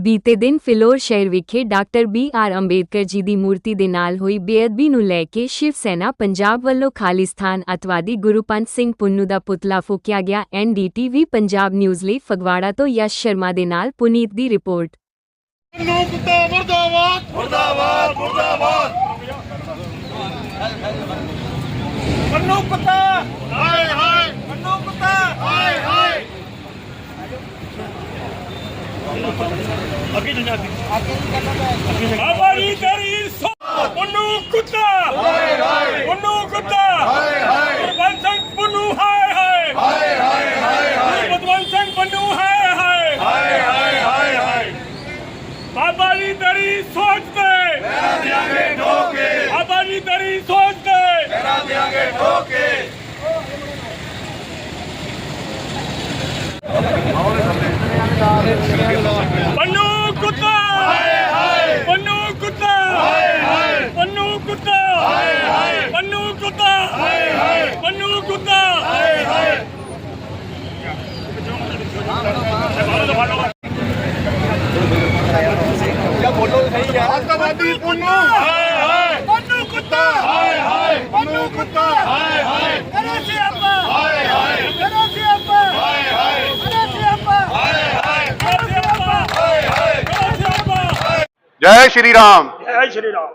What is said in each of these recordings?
ਬੀਤੇ ਦਿਨ ਫਿਲੌਰ ਸ਼ਹਿਰ ਵਿਖੇ doctor B R Ambedkar ji ਦੀ ਮੂਰਤੀ ਦੇ ਨਾਲ ਹੋਈ ਬੇਅਦਬੀ ਨੂੰ ਲੈ ਕੇ ਸ਼ਿਵ ਸੈਨਾ ਪੰਜਾਬ ਵੱਲੋਂ ਖਾਲਿਸਤਾਨ ਅਤਵਾਦੀ ਗੁਰੂਪੰਤ ਸਿੰਘ ਪੁੰਨੂ ਦਾ ਪੁਤਲਾ ਫੂਕਿਆ ਗਿਆ। ਐਨਡੀਟੀਵੀ ਪੰਜਾਬ ਨਿਊਜ਼ ਲਈ ਫਗਵਾੜਾ ਤੋਂ ਯਸ਼ ਸ਼ਰਮਾ ਦੇ ਨਾਲ ਪੁਨੀਤ ਦੀ ਰਿਪੋਰਟ। ਮੁਰਦਾਬਾਦ ਮੁਰਦਾਬਾਦ। ਮੁਰਦਾਬਾਦ ਮੰਨੂ ਕੁੱਤਾ ਹਾਏ ਹਾਏ ਮੰਨੂ ਕੁੱਤਾ ਹਾਏ ਹਾਏ ਅੱਗੇ ਜਾ ਅੱਗੇ। ਬਾਬਾ ਜੀ। ਤੇਰੀ ਸੋ ਮੰਨੂ ਕੁੱਤਾ। ਹਾਏ ਹਾਏ। ਮੰਨੂ ਕੁੱਤਾ। ਹਾਏ ਹਾਏ। ਗੁਰਬੰਦ ਸਿੰਘ ਪੰਨੂ ਹਾਏ ਹਾਏ। ਹਾਏ ਹਾਏ ਹਾਏ ਗੁਰਬੰਦ ਸਿੰਘ ਪੰਨੂ ਹਾਏ ਹਾਏ। ਹਾਏ ਹਾਏ ਹਾਏ ਹਾਏ। ਬਾਬਾ ਜੀ ਤੇਰੀ ਸੋਚ ਤੇ। ਮੇਰਾ ਦਿਆਂਗੇ ਠੋਕੇ ਬਾਬਾ ਜੀ ਤੇਰੀ ਸੋਚ ਤੇ। ਮੇਰਾ ਦਿਆਂਗੇ ਠੋਕੇ ਪੰਨੂ ਕੁੱਤਾ ਹਾਏ ਹਾਏ ਪੰਨੂ ਕੁੱਤਾ ਹਾਏ ਹਾਏ ਪੰਨੂ ਕੁੱਤਾ ਹਾਏ ਹਾਏ ਪੰਨੂ ਕੁੱਤਾ ਹਾਏ ਹਾਏ ਪੰਨੂ ਕੁੱਤਾ ਹਾਏ ਹਾਏ ਅੱਤਵਾਦੀ ਪੁੰਨੂ ਹਾਏ ਹਾਏ ਪੁੰਨੂ ਕੁੱਤਾ ਹਾਏ ਹਾਏ ਪੁੰਨੂ ਕੁੱਤਾ ਹਾਏ ਹਾਏ ਕਰੋ ਸਿਆਪਾ ਹਾਏ ਹਾਏ ਕਰੋ ਸਿਆਪਾ ਹਾਏ ਹਾਏ ਕਰੋ ਸਿਆਪਾ ਹਾਏ ਹਾਏ ਕਰੋ ਸਿਆਪਾ ਹਾਏ ਹਾਏ ਕਰੋ ਸਿਆਪਾ ਜੈ ਸ਼੍ਰੀ ਰਾਮ। ਜੈ ਸ਼੍ਰੀ ਰਾਮ।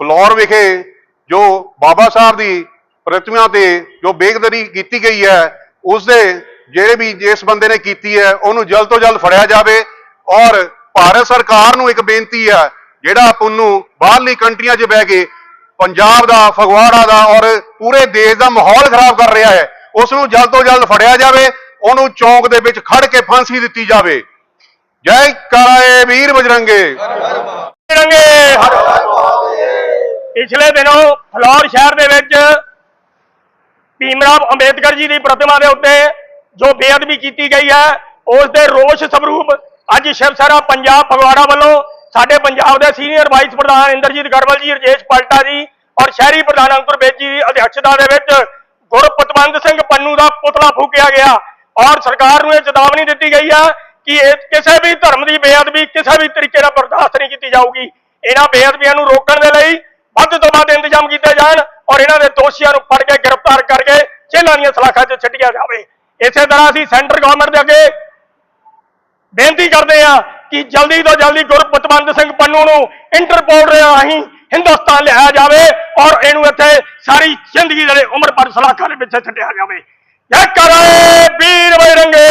ਫਲੋਰ ਵਿਖੇ ਜੋ ਬਾਬਾ ਸਾਹਿਬ ਦੀ ਪ੍ਰਤਿਮਾ ਤੇ ਜੋ ਬੇਕਦਰੀ ਕੀਤੀ ਗਈ ਹੈ ਉਸ ਦੇ ਜਿਹੜੇ ਵੀ ਜਿਸ ਬੰਦੇ ਨੇ ਕੀਤੀ ਹੈ, ਉਹਨੂੰ ਜਲਦ ਤੋਂ ਜਲਦ ਫੜਿਆ ਜਾਵੇ ਔਰ ਭਾਰਤ ਸਰਕਾਰ ਨੂੰ ਇੱਕ ਬੇਨਤੀ ਹੈ, ਜਿਹੜਾ ਪੁੰਨੂ ਬਾਹਰਲੀ ਕੰਟਰੀਆਂ 'ਚ ਬਹਿ ਕੇ ਪੰਜਾਬ ਦਾ, ਫਗਵਾੜਾ ਦਾ ਔਰ ਪੂਰੇ ਦੇਸ਼ ਦਾ ਮਾਹੌਲ ਖਰਾਬ ਕਰ ਰਿਹਾ ਹੈ ਉਸ ਨੂੰ ਜਲਦ ਤੋਂ ਜਲਦ ਫੜਿਆ ਜਾਵੇ, ਉਹਨੂੰ ਚੌਂਕ ਦੇ ਵਿੱਚ ਖੜ ਕੇ ਫਾਂਸੀ ਦਿੱਤੀ ਜਾਵੇ। ਜੈ ਕਰਾਏ ਵੀਰ ਬਜਰੰਗੇ। ਪਿਛਲੇ ਦਿਨੋਂ ਫਲੌਰ ਸ਼ਹਿਰ ਦੇ ਵਿੱਚ ਭੀਮਰਾਵ ਅੰਬੇਦਕਰ ਜੀ ਦੀ ਪ੍ਰਤਿਮਾ ਦੇ ਉੱਤੇ ਜੋ ਬੇਅਦਬੀ ਕੀਤੀ ਗਈ ਹੈ, ਉਸ ਦੇ ਰੋਸ ਸਵਰੂਪ ਅੱਜ ਸ਼ਿਵ ਸੈਨਾ ਪੰਜਾਬ ਫਗਵਾੜਾ ਵੱਲੋਂ ਸਾਡੇ ਪੰਜਾਬ ਦੇ ਸੀਨੀਅਰ ਵਾਈਸ ਪ੍ਰਧਾਨ ਇੰਦਰਜੀਤ ਗਰਵਲ ਜੀ, ਰਜੇਸ਼ ਪਲਟਾ ਜੀ ਔਰ ਸ਼ਹਿਰੀ ਪ੍ਰਧਾਨ ਅੰਕੁਰ ਬੇਜ ਜੀ ਦੀ ਅਧਿਕਸ਼ਤਾ ਦੇ ਵਿੱਚ ਗੁਰਪਤਵੰਦ ਸਿੰਘ ਪੰਨੂ ਦਾ ਪੁਤਲਾ ਫੂਕਿਆ ਗਿਆ ਔਰ ਸਰਕਾਰ ਨੂੰ ਇਹ ਚੇਤਾਵਨੀ ਦਿੱਤੀ ਗਈ ਹੈ ਕਿ ਇਹ ਕਿਸੇ ਵੀ ਧਰਮ ਦੀ ਬੇਅਦਬੀ ਕਿਸੇ ਵੀ ਤਰੀਕੇ ਨਾਲ ਬਰਦਾਸ਼ਤ ਨਹੀਂ ਕੀਤੀ ਜਾਊਗੀ। ਇਹਨਾਂ ਬੇਅਦਬੀਆਂ ਨੂੰ ਰੋਕਣ ਦੇ ਲਈ ਵੱਧ ਤੋਂ ਵੱਧ ਇੰਤਜ਼ਾਮ ਕੀਤੇ ਜਾਣ ਔਰ ਇਹਨਾਂ ਦੇ ਦੋਸ਼ੀਆਂ ਨੂੰ ਫੜ ਕੇ ਗ੍ਰਿਫਤਾਰ ਕਰਕੇ ਜੇਲ੍ਹਾਂ ਦੀਆਂ ਸਲਾਖਾਂ 'ਚ ਛੱਡਿਆ ਜਾਵੇ। ਇਸੇ ਤਰ੍ਹਾਂ ਅਸੀਂ ਸੈਂਟਰ ਗਵਰਨਮੈਂਟ ਦੇ ਅੱਗੇ ਬੇਨਤੀ ਕਰਦੇ ਆ ਕਿ ਜਲਦੀ ਤੋਂ ਜਲਦੀ ਗੁਰਪਤਵੰਤ ਸਿੰਘ ਪੰਨੂ ਨੂੰ ਇੰਟਰਪੋਲ ਰਾਹੀਂ ਹਿੰਦੁਸਤਾਨ ਲਿਆਇਆ ਜਾਵੇ ਔਰ ਇਹਨੂੰ ਇੱਥੇ ਸਾਰੀ ਜ਼ਿੰਦਗੀ ਦੇ ਉਮਰ ਭਰ ਸਲਾਖਾਂ ਦੇ ਵਿੱਚ ਛੱਡਿਆ ਜਾਵੇ। ਜੈ ਕਰੇ ਵੀਰ ਬਜਰੰਗੇ!